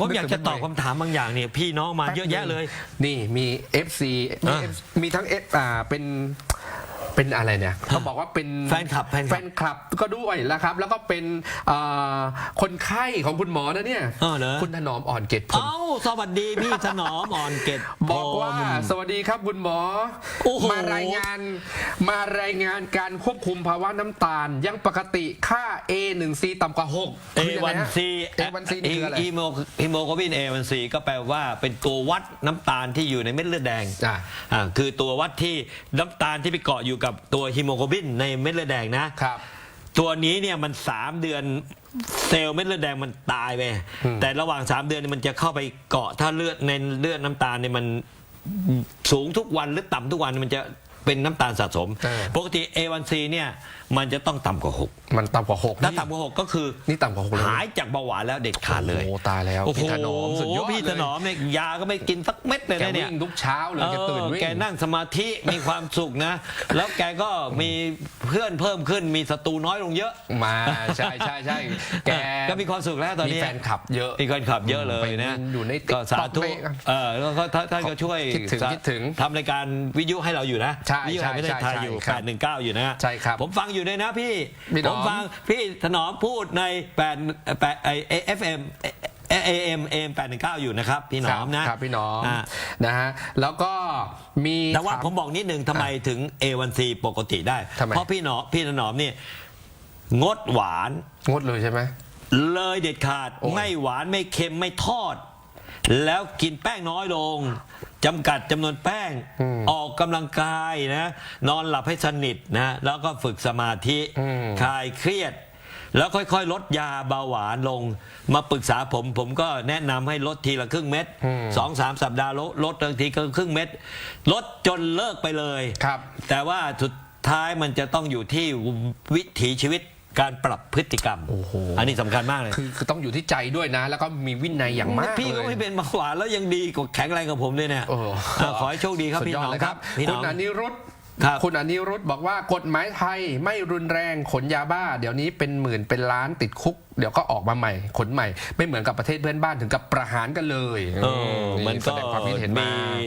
ผมอยากจะตอบคำถามบางอย่างเนี่ยพี่น้องมาเยอะแยะเลย นี่มี FC มีอะ F- มีทั้ง F อ่าเป็น เป็นอะไรเนี่ยเขาบอกว่าเป็นแฟนคลับแฟนคลับ แฟนคลับก็ด้วยแล้วครับ แล้วก็เป็นอ่าคนไข้ของคุณหมอนะเนี่ย อ้าวเหรอ คุณถนอมอ่อนเกตผลเอ้าสวัสดีพี่ถนอมอ่อนเกต บอกว่าพรหมสวัสดีครับคุณหมอ โอ้โห มารายงาน มารายงานการควบคุมภาวะน้ำตาล ยังปกติค่า A1C ต่ำกว่า6 เอวันซี A1C นี่คืออะไรฮีโมฮีโมโกลบินเอวันซีก็แปลว่าเป็นตัววัดน้ำตาลที่อยู่ในเม็ดเลือดแดงอะอ่าคือตัววัดที่น้ำตาลที่ไปเกาะอยู่กับตัวฮีโมโกลบินในเม็ดเลือดแดงนะ ครับ ตัวนี้เนี่ยมัน3เดือนเซลล์เม็ดเลือดแดงมันตายไปแต่ระหว่าง3เดือนเนยมันจะเข้าไปเกาะถ้าเลือดในเลือดน้ำตาลเนี่ยมันสูงทุกวันหรือต่ำทุกวันมันจะเป็นน้ำตาลสะสม เออ ปกติ A1C เนี่ย มันจะต้องต่ำกว่ามันต่ำกว่า6 6ถ้าต่ำกว่า 6 ก็คือนี่ต่ำกว่า6เลยหายจากเบาหวานแล้วเด็ดขาดเลย โอ้ตายแล้วโอ้โหพี่ถนอมสุดยอดพี่ถนอมเนี่ยยาก็ไม่กินสักเม็ดเลยแกนะเนี่ยวิ่งทุกเช้าเลยแกตื่นวิ่ง แกนั่งสมาธิมีความสุขนะ แล้วแกก็มีเพื่อนเพิ่มขึ้นมีศัตรูน้อยลงเยอะ มาใช่ใช่ใช่แกก็มีความสุขแล้วตอนมีนี้แฟนคลับเยอะมีคนขับเยอะเลยนะไปอยู่ในก็สาธุ TikTok ไปเออแล้วก็ท่านท่านก็ช่วยคิดถึงคิดถึงทำรายการวิทยุให้เราอยู่นะใช่วิทยุแห่งประเทศไทยใช่อยู่ใช่ครับ 819 อยู่นะใช่ครับ ผมฟังอยู่เลยนะพี่ พี่หนผอมมฟังพี่ถนอมพูดใน8 8ไอเอฟเอ็มเอเอ็มเอ็ม819อยู่นะครับ พี่หนอมนะ ครับพี่หน้อมอ่า นะฮะแล้วก็มีแต่ว่าถ ผมบอกนิดนึงทำไมถึง A1C ปกติได้ ทำไม เพราะพี่หนอมพี่ถนอมเนี่ยงดหวาน งดเลยใช่ไหม เลยเด็ดขาดโอ้ย ไม่หวานไม่เค็มไม่ทอด แล้วกินแป้งน้อยลง จำกัดจำนวนแป้ง ออกกำลังกายนะ นอนหลับให้สนิทนะ แล้วก็ฝึกสมาธิ คลายเครียด แล้วค่อยๆ ลดยาเบาหวานลง มาปรึกษาผม ผมก็แนะนำให้ลดทีละครึ่งเม็ดสองสามสัปดาห์ลดลดบางทีก็ครึ่งเม็ด ลดจนเลิกไปเลยครับแต่ว่าสุดท้ายมันจะต้องอยู่ที่วิถีชีวิต การปรับพฤติกรรม โอ้โห อันนี้สำคัญมากเลย คือคือต้องอยู่ที่ใจด้วยนะ แล้วก็มีวินัยอย่างมากพี่ก็เลยไม่เป็นเบาหวานแล้วยังดีกว่าแข็งแรงกับผมเลยเนี่ยโอ้โห อ่าขอให้โชคดีครับสุดพี่ยอน้ดองเลยคครัรับบพี่คุน้ณองอนิรุธครับ คุณอนิรุธบอกว่ากฎหมายไทยไม่รุนแรงขนยาบ้า เดี๋ยวนี้เป็นหมื่นเป็นล้านติดคุก เดี๋ยวก็ออกมาใหม่ ขนใหม่ ไม่เหมือนกับประเทศเพื่อนบ้านถึงกับประหารกันเลยเออมันแสก็ดงความคิดเห็นมามี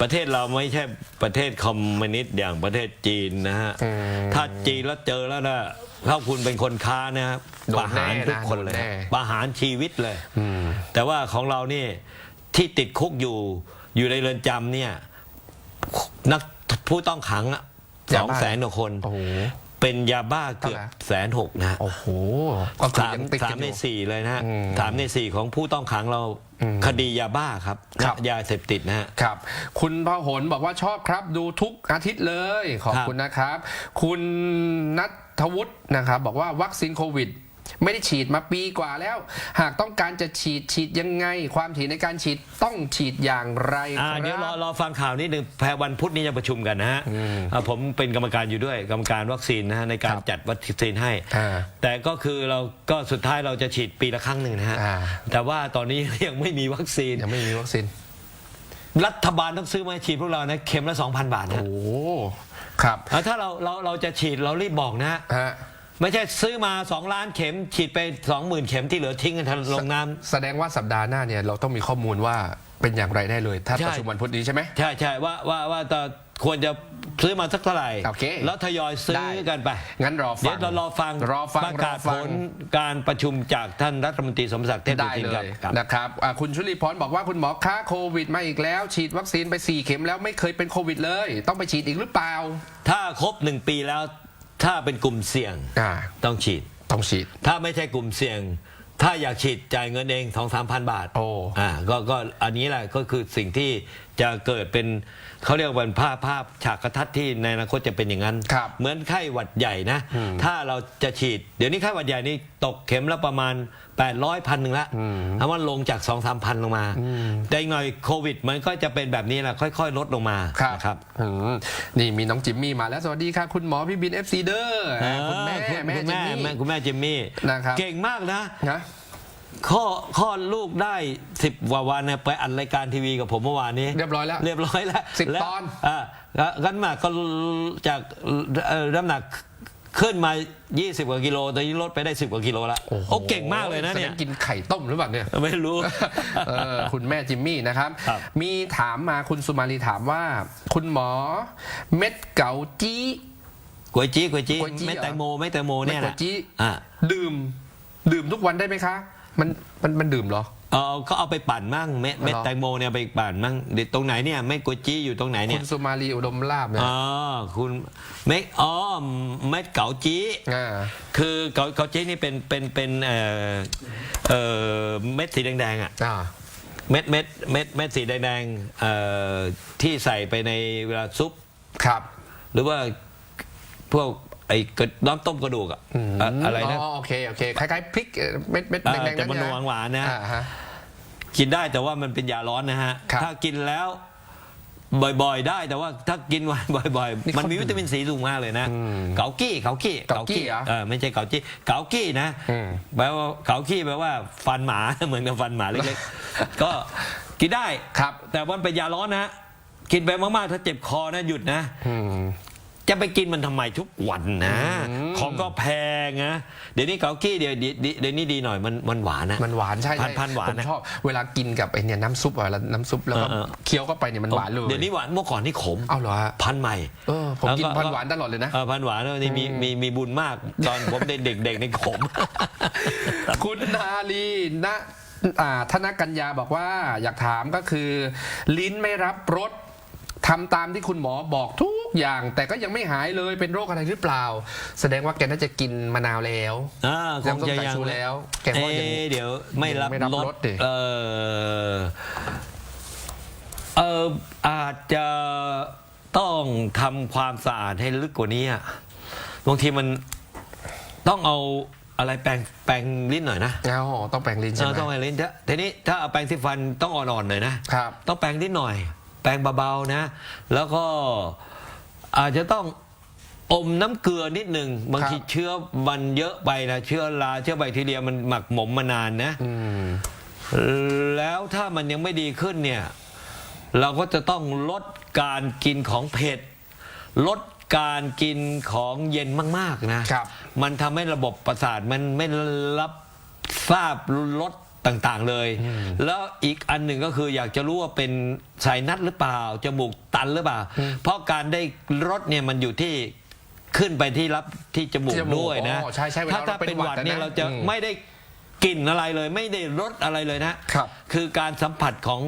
ประเทศเราไม่ใช่ประเทศคอมมิวนิสต์อย่างประเทศจีนนะฮะ อืม ถ้าจีนแล้วเจอแล้วนะ ถ้าคุณเป็นคนค้านะโดปนระหารแน่นะทุกคนเลยโดนแน่ ประหารชีวิตเลย อืม แต่ว่าของเรานี่ที่ติดคุกอยู่อยู่ในเรือนจำเนี่ยนักผู้ต้องขังสยาองบ้า แสนกว่าคน โอ้โห เป็นยาบ้าเกือบเท่าไหร่ แสนหกนะฮะโอ้โห ก็คือสามยังติดสากัมนอในยู่ สี่เลยนะฮะอืมสามในสี่ของผู้ต้องขังเราอืมคดียาบ้าครับครับ ยาเสพติดนะฮะ ครับ คุณพหลบอกว่าชอบครับ ดูทุกอาทิตย์เลย ขอบครับ คุณนะครับ คุณนัท วุฒินะครับบอกว่าวัคซีนโควิดไม่ได้ฉีดมาปีกว่าแล้ว หากต้องการจะฉีดฉีดยังไง ความถี่ในการฉีดต้องฉีดอย่างไรอ่าครับเดี๋ยวรอรอฟังข่าวนิดหนึ่งแพรวันพุธนี้จะประชุมกันนะฮะอ่าผมเป็นกรรมการอยู่ด้วยกรรมการวัคซีนนะฮะในการครับจัดวัคซีนให้อ่าแต่ก็คือเราก็สุดท้ายเราจะฉีดปีละครั้งหนึ่งนะฮะอ่าแต่ว่าตอนนี้ยังไม่มีวัคซีนยังไม่มีวัคซีน รัฐบาลต้องซื้อมาให้ฉีดพวกเรานะเข็มละ2,000 บาทนะโอ้ ครับอ่าถ้าเราเราเราจะฉีดเรารีบบอกนะฮะฮะไม่ใช่ซื้อมา 2 ล้านเข็ม ฉีดไป 20,000 เข็มที่เหลือทิ้งกันทันลงน้ำ แสดงว่าสัปดาห์หน้าเนี่ยเราต้องมีข้อมูลว่าเป็นอย่างไรได้เลย ถ้าใช่ ประชุมวันพุธนี้ใช่ไหม ใช่ใช่ว่าว่าว่าจะควรจะ ซื้อมาสักเท่าไหร่ โอเคแล้วทยอยซื้อได้กันไป งั้นรอฟัเดี๋ยงวเรารอฟังรอฟังประกาศรอฟัผงลการประชุมจากท่านรัฐมนตรีสมศักดิ์เทพได้สุทินเลครับยครับนะครับอ่าคุณชุลีพรบอกว่าคุณหมอค้าโควิดมาอีกแล้ว ฉีดวัคซีนไป 4 เข็มแล้วไม่เคยเป็นโควิดเลย ต้องไปฉีดอีกหรือเปล่า ถ้าครบหนึ่งปีแล้วถ้าเป็นกลุ่มเสี่ยงอ่าต้องฉีดต้องฉีด ถ้าไม่ใช่กลุ่มเสี่ยงถ้าอยากฉีดจ่ายเงินเองสองสามพันบาท โอ้อ่าก็ก็อันนี้แหละก็คือสิ่งที่ จะเกิดเป็นเขาเรียกว่าเป็นภาพภาพฉากกระทัดที่ในอนาคตจะเป็นอย่างนั้น ครับเหมือนไข้หวัดใหญ่นะถ้าเราจะฉีด เดี๋ยวนี้ไข้หวัดใหญ่นี่ตกเข็มละประมาณ 800พันหนึ่งละถ้ามันลงจาก 2 3พันลงมาแต่อีกหน่อยโควิด มันก็จะเป็นแบบนี้แหละค่อย ๆ ลดลงมาครับนะครับ อืมนี่มีน้องจิมมี่มาแล้วสวัสดีค่ะ คุณหมอพี่บินเอฟซีเดอร์คุณแม่เออแม่คุณจิมแม่มี่แม่คุณแม่จิมมี่นะครับเก่งมากนะ นะ ข้อข้อดลูกได้สิบกว่าวันเนี่ยไปอัดรายการทีวีกับผมเมื่อวานนี้ เรียบร้อยแล้ว เรียบร้อยแล้วสิบแล้วตอน อ่าแล้วกันมาก็จากเอ่อน้ำหนักขึ้นมา 20 กว่ากิโลตอนนี้ลดไปได้ 10 กว่ากิโลแล้วโอ้เก่งมากเลยนะเนี่ย แสดงกินไข่ต้มหรือเปล่าเนี่ย ไม่รู้ เออคุณแม่จิมมี่นะครับ ครับมีถามมาคุณสุมาลีถามว่า คุณหมอเม็ดเก๋าจี้ กวยจี้กวยจี้กวยจี้ไม่เหรอ แตงโมไม่แตงโมเนี่ยเม็ดนะก๋วยจี้อ่าดื่ม ดื่มทุกวันได้ไหมคะ มันมันมันดื่มเหรอ เอาก็เอาไปปั่นมั่งเม็ดเม็ดเหรอ แตงโมเนี่ยไปปั่นมั่งเด็ดตรงไหนเนี่ยเม็ดกวยจี้อยู่ตรงไหนคุเนี่ยณสุมาลีอุดมลาบเนี่ยอ๋อคุณเม็ดอ๋อเม็ดเก๋าจี้ อ่า คือเกาเกาจี้นี่เป็นเป็นเป็นเอ่อเอ่อเม็ดสีแดงๆอะอ่า เม็ดเม็ดเม็ดเม็ดสีแดงๆเอ่อที่ใส่ไปในเวลาซุป ครับ หรือว่าพวก ไอ้กระน้ำต้มกระดูกอะอะอะไรนะอ๋อโอเคโอเคคล้ายๆพริกเอ่อเม็ดเม็ดอ่าแดงๆแต่มันใช่ไหวานๆนะอ่าฮะ กินได้แต่ว่ามันเป็นยาร้อนนะฮะ ครับถ้ากินแล้วบ่อยๆ ได้แต่ว่าถ้ากินวันบ่อยนี่ๆ มันมีเขาวิตามินซีสูงมากเลยนะอืมเกากี้เกากี้เกากี้เหรอเออไม่ใช่เกาจี้เกากี้นะอืม แปลว่าเกากี้แปลว่าฟันหมา เหมือนกับฟันหมาเล็กๆ ก็กินได้ ครับ แต่ว่ามันเป็นยาร้อนนะกินไปมากๆ ถ้าเจ็บคอนะหยุดนะ อืม จะไปกินมันทำไมทุกวันนะอืมของก็แพงนะเดี๋ยวนี้เกากี้เดี๋ยวเดี๋ยวเดี๋ยวนี้ดีหน่อยมันมันหวานนะ มันหวานใช่พันใช่พันหวานผมนะชอบเวลากินกับไอเนี่ยน้ำซุปอะเวลาน้ำซุปแล้วก็เออเออ เคี้ยวเข้าไปเนี่ยมันหวานเลยเดี๋ยวนี้หวานเมื่อก่อนนี่ขม เอาเหรอฮะพันธุ์ใหม่ เออผมกินแล้วพันหวานตลอดเลยนะ เออพันธุ์หวานแล้วนี่มีมีมีบุญมากตอนผมเด็กเด็กๆในขม คุณนาลีนะอ่าธนกัญญาบอกว่าอยากถามก็คือ ลิ้นไม่รับรสทำตามที่คุณหมอบอกทุก อย่าง แต่ก็ยังไม่หายเลยเป็นโรคอะไรหรือเปล่า แสดงว่าแกน่าจะกินมะนาวแล้วอ่าคงจะน้ำส้มสายยังชูแล้ว แกว่าเอ๊อย่างนี้ะเดี๋ยวไม่รับไม่รับรรสสดิเออเอออาจจะต้องทำความสะอาดให้ลึกกว่านี้อะบางทีมันต้องเอาอะไรแปรงแปรงลิ้นหน่อยนะอ๋อต้องแปรงลิ้นเอใช่ไหอมต้องแปรงลิ้นถ้าทีนี้ถ้าเอาแปรงสีฟันต้องอ่อนๆหน่อยนะครับต้องแปรงนิดหน่อย แปรงเบาๆนะ แล้วก็ อาจจะต้องอมน้ำเกลือนิดหนึ่งบางทีครับเชื้อมันเยอะไปนะเชื้อราเชื้อแบคทีเรียมันหมักหมมมานานนะอืมแล้วถ้ามันยังไม่ดีขึ้นเนี่ย เราก็จะต้องลดการกินของเผ็ดลดการกินของเย็นมาก ๆ นะครับมันทำให้ระบบประสาทมันไม่รับทราบรส ต่างๆเลย แล้วอีกอันหนึ่งก็คืออยากจะรู้ว่าเป็นไซนัสหรือเปล่า จมูกตันหรือเปล่า เพราะการได้รสเนี่ยมันอยู่ที่ขึ้นไปที่รับที่จมูกที่จมูกด้วยนะอ๋อใช่ใช่เวลาถ้าถ้าเราเป็นเป็นหวัดเนี่ยหวัดนะเราจะอืมไม่ได้กลิ่นอะไรเลย ไม่ได้รสอะไรเลยนะครับ คือการสัมผัสของ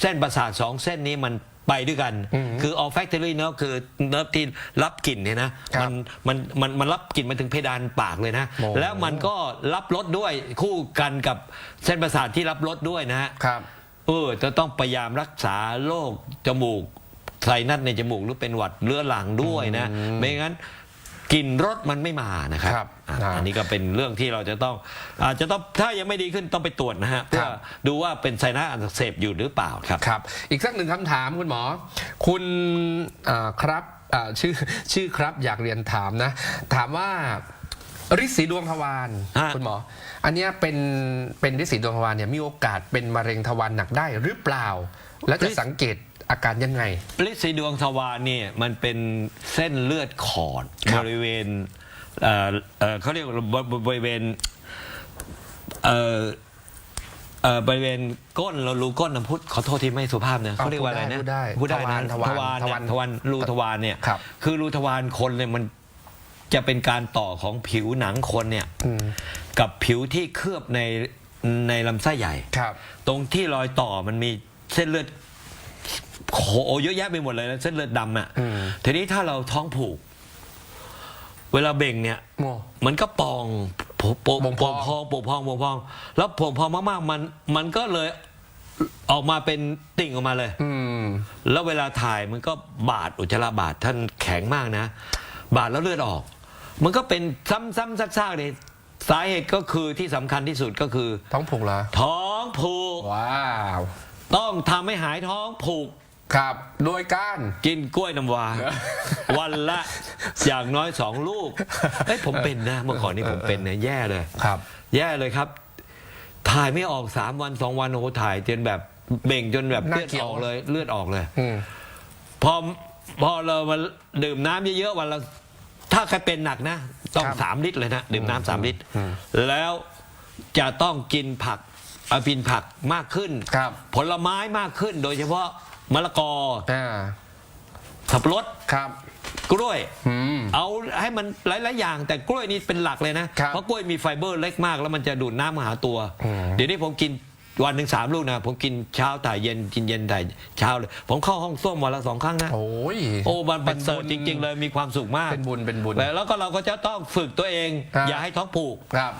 เส้นประสาทสองเส้นนี้มัน ไปด้วยกันอืมคือ olfactory nerve คือเนิร์ฟที่รับกลิ่นเนี่ยนะ ครับมันมันมันมันรับกลิ่นมาถึงเพดานปากเลยนะ โอ้ แล้วมันก็รับรสด้วยคู่กันกับเส้นประสาทที่รับรสด้วยนะฮะ ครับ เออจะต้องพยายามรักษาโรคจมูกไซนัสในจมูกหรือเป็นหวัดเรื้อรังด้วยนะ ไม่งั้น กลิ่นรสมันไม่มานะครับครับอะอ่าอันนี้ก็เป็นเรื่องที่เราจะต้องอาจจะต้องถ้ายังไม่ดีขึ้นต้องไปตรวจนะฮะเพื่อดูว่าเป็นไซนัสอักเสบอยู่หรือเปล่าครับ ครับ อีกสักหนึ่งคำถามคุณหมอ คุณอ่าครับอ่าชื่อชื่อครับอยากเรียนถามนะ ถามว่าฤทธิ์สีดวงทวารฮะ คุณหมอ อันเนี้ยเป็นเป็นฤทธิ์สีดวงทวารเนี่ยมีโอกาสเป็นมะเร็งทวารหนักได้หรือเปล่า และจะสังเกต อาการยังไงลิสีดวงทวารเนี่ยมันเป็นเส้นเลือดขอดครับบริเวณเอ่อเอ่อเขาเรียกว่าบบบริเวณเอ่อเอ่อบริเวณก้นเรารูก้นน้ำพุขอโทษที่ไม่สุภาพเนี่ยเขาเรียกว่าอะไรนะพูดได้พูดได้ทวารนะทวารทวารทวารเนี่ยทวารรูทวารเนี่ยครับ คือรูทวารคนเนี่ยมันจะเป็นการต่อของผิวหนังคนเนี่ยอืมกับผิวที่เคลือบในในลำไส้ใหญ่ ครับ ตรงที่รอยต่อมันมีเส้นเลือด โหเยอะแยะไปหมดเลยนะเส้นเลือดดำอะ อืม ทีนี้ถ้าเราท้องผูก เวลาเบ่งเนี่ย โอ้ มันก็ปองโปโปบ่งพโปอง พองโปพองโปพอง แล้วโปพองมากๆ มันมันก็เลยออกมาเป็นติ่งออกมาเลย อืม แล้วเวลาถ่ายมันก็บาดอุจจาระบาดท่านแข็งมากนะ บาดแล้วเลือดออก มันก็เป็นซ้ำๆซากๆเลยสาเหตุก็คือที่สำคัญที่สุดก็คือท้องผูกเหรอท้องผูก ว้าว ต้องทำให้หายท้องผูก ครับ โดยการ กินกล้วยน้ำว้า วันละอย่างน้อยสองลูกเอ้ยผมเป็นนะ เมื่อก่อนนี้ผมเป็นเนี่ยแย่เลย ครับ แย่เลยครับ ถ่ายไม่ออกสามวันสองวันโอ้โหถ่ายจนแบบเบ่งจนแบบน่าเลือดเกลียอว อกเลย เลือดออกเลย อืม พอพอเรามาดื่มน้ำเยอะๆวันละถ้าถ้าใครเป็นหนักนะ ต้องครับสามลิตรเลยนะ ดื่มน้ำสามลิตรแล้วจะต้องกินผักเอากินผักมากขึ้น ครับ ผลไม้มากขึ้นโดยเฉพาะ มะละกออ่าสับปะรดครับกล้วย อืม เอาให้มันหลาย ๆ อย่าง แต่กล้วยนี่เป็นหลักเลยนะ ครับเพราะกล้วยมีไฟเบอร์เล็กมาก แล้วมันจะดูดน้ำมาหาตัว อืม เดี๋ยวนี้ผมกินวันหนึ่งสามลูกนะ ผมกินเช้าถ่ายเย็นกินเย็นถ่ายเช้าเลย ผมเข้าห้องส้วมวันละสองครั้งนะ โอ้ยโอ้มันเป็นเสริฐบุญจริง ๆ เลยมีความสุขมากเป็นบุญเป็นบุญ แล้วก็เราก็จะต้องฝึกตัวเอง ครับ อย่าให้ท้องผูก ครับ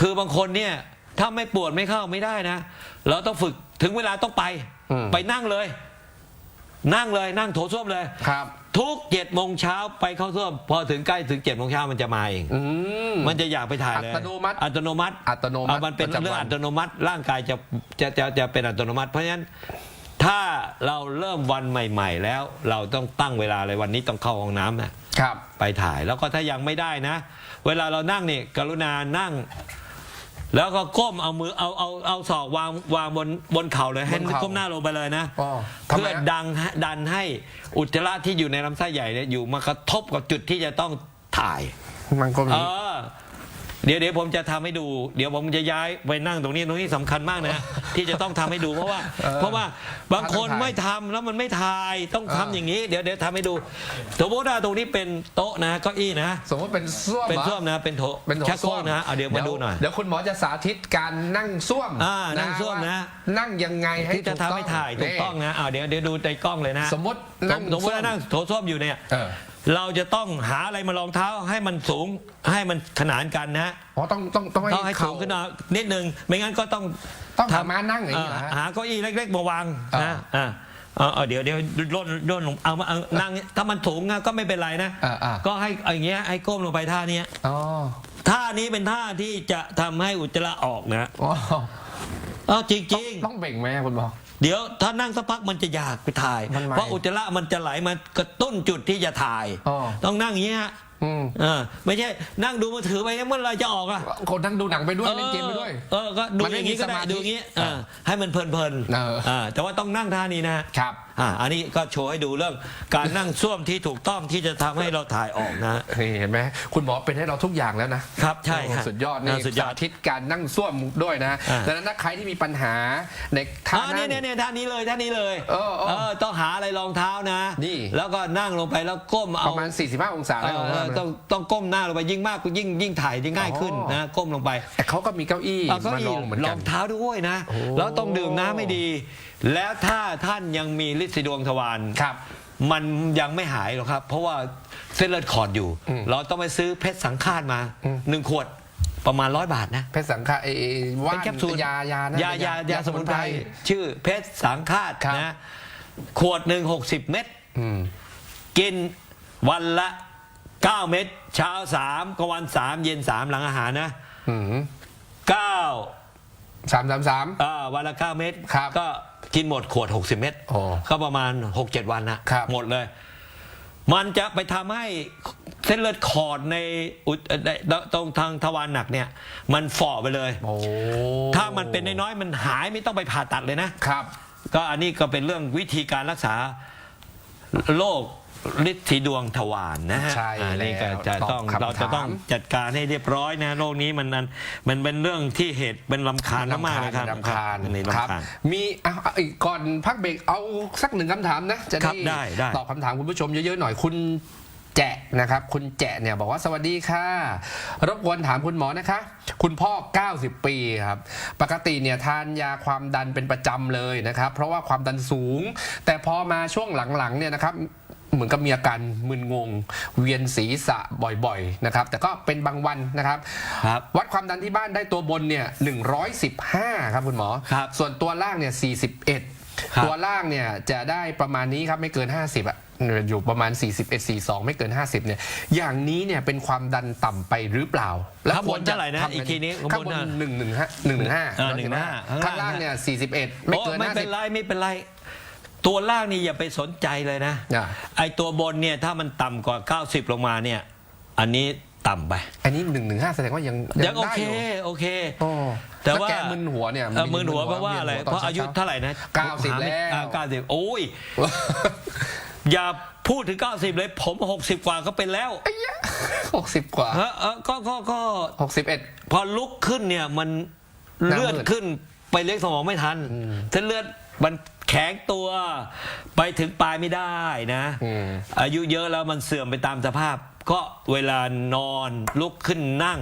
คือบางคนเนี่ยถ้าไม่ปวดไม่เข้าไม่ได้นะ เราต้องฝึกถึงเวลาต้องไป อืม ไปนั่งเลย นั่งเลยนั่งโถส้วมเลย ครับ ทุกเจ็ดโมงเช้าไปเข้าส้วมพอถึงใกล้ถึงเจ็ดโมงเช้ามันจะมาเอง อืม มันจะอยากไปถ่ายเลยอัตโนมัติอัตโนมัติอัตโนมัติอะมันเป็นประจำวัน เรื่องอัตโนมัติ ร่างกายจะจะจะจะเป็นอัตโนมัติ เพราะฉะนั้นถ้าเราเริ่มวันใหม่ ๆ แล้วเราต้องตั้งเวลาเลยวันนี้ต้องเข้าห้องน้ำนะ ครับ ไปถ่ายแล้วก็ถ้ายังไม่ได้นะ เวลาเรานั่งเนี่ยกรุณานั่ง แล้วก็ก้มเอามือเอาเอาเอาศอกวางวางบนบนเข่าเลยให้บนเข่าก้มหน้าลงไปเลยนะอ๋อทำไม เพื่อฮะดังฮะดันให้อุจจาระที่อยู่ในลำไส้ใหญ่เนี่ยอยู่มากระทบกับจุดที่จะต้องถ่ายมันก็มี เออ เดี๋ยวเดี๋ยวผมจะทำให้ดู เดี๋ยวผมจะย้ายไปนั่งตรงนี้ตรงนี้สำคัญมากนะ ที่จะต้องทำให้ดูเพราะว่าเออเพราะว่าบางคนถ้าต้องถ่ายไม่ทำแล้วมันไม่ถ่ายต้องทำเอออย่างนี้ เดี๋ยวเดี๋ยวทำให้ดูสมมติว่าตรงนี้เป็นโต๊ะนะเก้าอี้นะ สมมติเป็นส้วมเป็นหรอส้วมนะ เป็นโถเป็นโถชักโครส้วกมนะเอาเดี๋ยวมาดูหน่อยเดี๋ยวคุณหมอจะสาธิตการนั่งส้วมอ่านั่งส้วมนะานั่งยังไงให้ที่จะทำให้ถ่ายถูกต้องนี่นะเอาเดี๋ยวเดี๋ยวดูในกล้องเลยนะ สมมติสนั่มงสมมติว่าส้วนั่งโถส้วมอยู่เนี่ย เออเราจะต้องหาอะไรมารองเท้าให้มันสูงให้มันขนานกันนะอ๋อต้องต้องต้องต้องให้สูงขึ้นมานิดนึงไม่งั้นก็ต้องต้องหาม้านั่งอย่างนี้เหรอฮะ หาเก้าอี้เล็กๆมาวางอ่านะอ่าเอาเอาเดี๋ยวเดี๋ยวร่นร่นลงเอามาเอานั่งถ้ามันสูงอะก็ไม่เป็นไรนะอ่าอ่า ก็ให้เอาอย่างเงี้ยให้ก้มลงไปท่าเนี้ยอ๋อท่านี้เป็นท่าที่จะทำให้อุจจาระออกนะอ๋อ เอาจริงต้องเบ่งไหมคุณหมอๆเดี๋ยวถ้านั่งสักพักมันจะอยากไปถ่าย มันไหมเพราะอุจจาระมันจะไหลมากระตุ้นจุดที่จะถ่าย อ๋อ ต้องนั่งอย่างเงี้ยอืมเออไม่ใช่นั่งดูมือถือไปเมื่อไหรจะออกอะคนทั้งดูหนังไปด้วยเล่นเกมไปด้วย เออก็ดูมันอไม่ย่างนี้ก็มีสได้มาธิดูอย่างนี้เออเออให้มันเพลินเออๆอ่าแต่ว่าต้องนั่งท่านี้นะครับอ่าอันนี้ก็โชว์ให้ดูเรื่องการนั่งส้วมที่ถูกต้องที่จะทำให้เราถ่ายออกนะ นี่เห็นไหมคุณหมอเป็นให้เราทุกอย่างแล้วนะครับใช่โอ้ครับสุดยอดนี่อ่าสุดยอดสาธิตการนั่งส้วมด้วยนะอ่า ดังนั้นถ้าใครที่มีปัญหาในท่าอ่านั่นี่งเนี่ยเนี่ยท่านี้เลยท่านี้เลยเออเออต้องหาอะไรรองเท้านะนี่ แล้วก็นั่งลงไปแล้วก้มเอาประมาณ 45 องศาเอได้ของอเราต้องต้องก้มหน้าลงไปยิ่งมากยิ่งยิ่งถ่ายยิ่งง่ายขึ้นอ๋อ นะก้มลงไปแต่เขาก็มีเก้าอี้เอาเก็มาลอีองเหมือนรกัอน งเท้าด้วยนะ โอ้แล้วต้องดื่มน้ำให้ดี แล้วถ้าท่านยังมีฤทธิ์สีดวงทวารครับ มันยังไม่หายหรอกครับ เพราะว่าเส้นเลือดขอดอยู่ อืมเราต้องไปซื้อเพชรสังฆาตมาอืม หนึ่งขวดประมาณร้อยบาทนะ เพชรสังฆาเอเอว่าเป็นแคปซูลยายานะยายายาสมุนไพรชื่อเพชรสังฆาตครับนะขวดหนึ่งหกสิบเม็ดอืม กินวันละ 9 เม็ดเช้า3กลางวัน3เย็น3หลังอาหารนะ อืม 9 สามสามสาม อ่าวันละ9เม็ดครับก็กินหมดขวด 60 เม็ดโอ้ก็ประมาณ 6-7 วันนะครับ หมดเลย มันจะไปทำให้เส้นเลือดขอดในอุดเอ่อตรงทางทวารหนักเนี่ย มันฝ่อไปเลย โอ้ถ้ามันเป็นน้อยๆมันหายไม่ต้องไปผ่าตัดเลยนะ ครับ ก็อันนี้ก็เป็นเรื่องวิธีการรักษาโรค ฤทธิ์สีดวงทวารนะฮะใช่อันนี้ก็แล้วจะต้องตอบคำเราจะต้องถามจัดการให้เรียบร้อยนะโรคนี้มันมันมันเป็นเรื่องที่เหตุเป็นลำคาญมากๆเลยครับรำคาญอันนี้ครับลำคาญ มีเอาเอาอีกก่อนพักเบรกเอาสักหนึ่งคำถามนะ จะครับได้ได้ ตอบคำถามคุณผู้ชมเยอะๆหน่อยคุณแจะนะครับ คุณแจะเนี่ยบอกว่าสวัสดีค่ะ รบกวนถามคุณหมอนะคะ คุณพ่อ 90 ปีครับ ปกติเนี่ยทานยาความดันเป็นประจำเลยนะครับ เพราะว่าความดันสูง แต่พอมาช่วงหลังๆเนี่ยนะครับ เหมือนกับมีอาการมึนงง เวียนศีรษะบ่อยๆนะครับ แต่ก็เป็นบางวันนะครับ ครับ วัดความดันที่บ้านได้ตัวบนเนี่ย115 ครับคุณหมอ ครับส่วนตัวล่างเนี่ยครับ41ตัวล่างเนี่ยจะได้ประมาณนี้ครับไม่เกิน 50อะอยู่ประมาณ 41 42 ไม่เกิน 50เนี่ยอย่างนี้เนี่ยเป็นความดันต่ำไปหรือเปล่าข้างบนเท่าไหร่นะทำอีกทีนี้ข้างบนข้างบนหนึ่งหนึ่งห้าหนึ่งหนึ่งห้าอ่า115ข้างล่างเนี่ย41 ไม่โอ้เกินไม่เป็น50ไรไม่เป็นไร ตัวล่างนี่อย่าไปสนใจเลยนะ อ่าไอตัวบนเนี่ยถ้ามันต่ำกว่า 90 ลงมาเนี่ย อันนี้ต่ำไป อันนี้115แสดงว่ายังยังโอได้เคยู่โอเค โอ้แต่ว่าแกมึนหัวเนี่ยเออมือหัวเพราะว่าอะไรวียนหัวตนเพราะอายุช้ๆเท่าไหร่นะเก้าสิบแล้ว เก้าสิบโอ้ย อย่าพูดถึง 90 เลย ผม 60 กว่าก็เป็นแล้วหกสิบกว่าเออเออก็ก็ก็หกสิบเอ็ด พอลุกขึ้นเนี่ยมันหน้ามืด เลือดขึ้นไปเลี้ยงสมองไม่ทันเส้นเลือด มันแข็งตัวไปถึงปลายไม่ได้นะอืมอายุเยอะแล้วมันเสื่อมไปตามสภาพ ก็เวลานอนลุกขึ้นนั่ง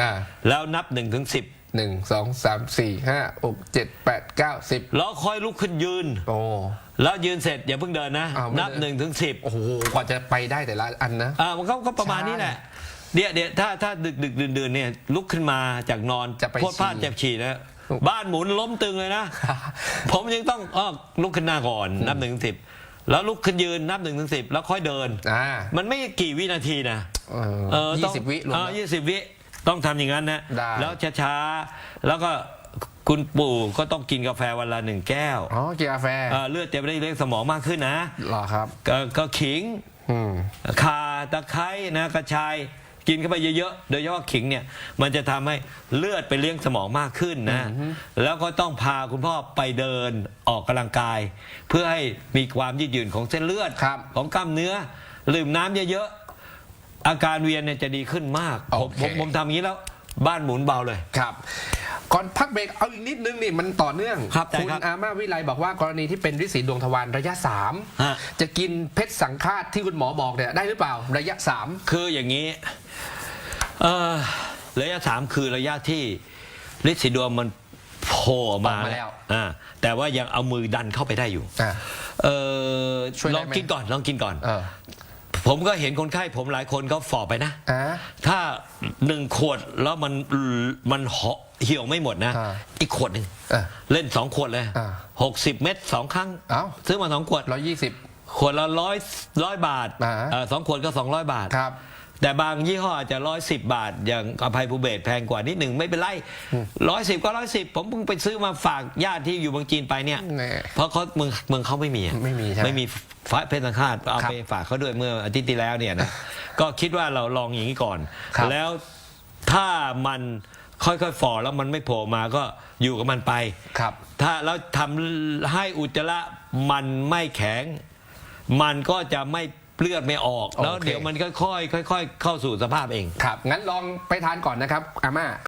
อ่าแล้วนับ1นถึงสิหนึ่งสองสามสี่ห้าหกเจ็ดแปดเก้าสิบแล้วค่อยลุกขึ้นยืน โอ้แล้วยืนเสร็จอย่าเพิ่งเดินนะอ้าวไม่นับเดิน1นถึงสิโอ้โหกว่าจะไปได้แต่ละอันนะอ่ามันก็ก็ประมาณใช่นี้แหละเดี๋ยวเดี๋ยวถ้าถ้าดึกดึกดื่นดื่นเนี่ยลุกขึ้นมาจากนอนจะไปโพดพลาดฉี่เจ็บฉี่นะ บ้านหมุนล้มตึงเลยนะ ผมยังต้องอ้อลุกขึ้นหน้าก่อนนับหนึ่งถึงสิบแล้วลุกขึ้นยืนนับหนึ่งถึงสิบแล้วค่อยเดิน อ่ามันไม่กี่วินาทีนะเออเออยี่ต้องสิบวิรวมเออแล้ว ยี่สิบวิต้องทำอย่างนั้นนะได้ แล้วช้าๆแล้วก็คุณปู่ก็ต้องกินกาแฟวันละหนึ่งแก้วอ๋อกินกาแฟเออเลือดจะไม่ได้เลี้ยงสมองมากขึ้นนะเหรอครับ ก็ก็ขิงอืมข่าตะไคร้นะกระชาย กินเข้าไปเยอะๆ โดยเฉพาะขิงเนี่ยมันจะทำให้เลือดไปเลี้ยงสมองมากขึ้นนะ แล้วก็ต้องพาคุณพ่อไปเดินออกกำลังกาย เพื่อให้มีความยืดหยุ่นของเส้นเลือด ครับของกล้ามเนื้อดื่มน้ำเยอะๆ อาการเวียนเนี่ยจะดีขึ้นมาก ผมโอเค ผมผมทำอย่างนี้แล้วบ้านหมุนเบาเลย ครับ ก่อนพักเบรกเอาอีกนิดนึงนี่มันต่อเนื่องครับได้ณครับอาม่าวิไลบอกว่ากรณีที่เป็นฤทธิ์สีดวงทวารระยะ ฮะ 3 จะกินเพชรสังฆาตที่คุณหมอบอกเนี่ยได้หรือเปล่าระยะ คืออย่างนี้เอ่อระยะสามคือระยะที่ฤทธิ์สีดวงมันโผล่ออกมาออกมาแล้ว อ่าแต่ว่ายังเอามือดันเข้าไปได้อยู่ 3อ่าเออช่วยได้ลองไหมกินก่อนลองกินก่อน เออผมก็เห็นคนไข้ผมหลายคนเขาฝ่อไปนะ อ่าถ้าหนึ่งขวดแล้วมันมันเหาะ เหี่ยวไม่หมดนะ อ่าอีกขวดหนึ่งอ่าเล่นสองขวดเลยอ่าหกสิบเม็ดสองครั้งเอ้า ซื้อมาสองขวดร้อยยี่สิบ ขวดละร้อยร้อยบาทอ่า เอ่อสองขวดก็สองร้อยบาท ครับ แต่บางยี่ห้ออาจจะร้อยสิบบาท อย่างอภัยภูเบศรแพงกว่านิดหนึ่งไม่เป็นไรร้อยสิบก็ร้อยสิบผมเพิ่งไปซื้อมาฝากญาติที่อยู่เมืองจีนไปเนี่ย แน่เพราะเขาเมืองเมืองเขาไม่มีอะไม่มีใช่ไหมไม่มีฟ้าเพชรสังฆาตเอาครับไปฝากเขาด้วยเมื่ออาทิตย์ที่แล้วเนี่ยนะ ก็คิดว่าเราลองอย่างนี้ก่อน ครับ แล้วถ้ามัน ค่อยๆฝ่อแล้วมันไม่โผล่มาก็อยู่กับมันไป ครับ ถ้าเราทำให้อุจจาระมันไม่แข็ง มันก็จะไม่เลือดไม่ออก แล้วโอเค เดี๋ยวมันค่อยๆค่อย ๆ เข้าสู่สภาพเอง ครับ งั้นลองไปทานก่อนนะครับอาม่า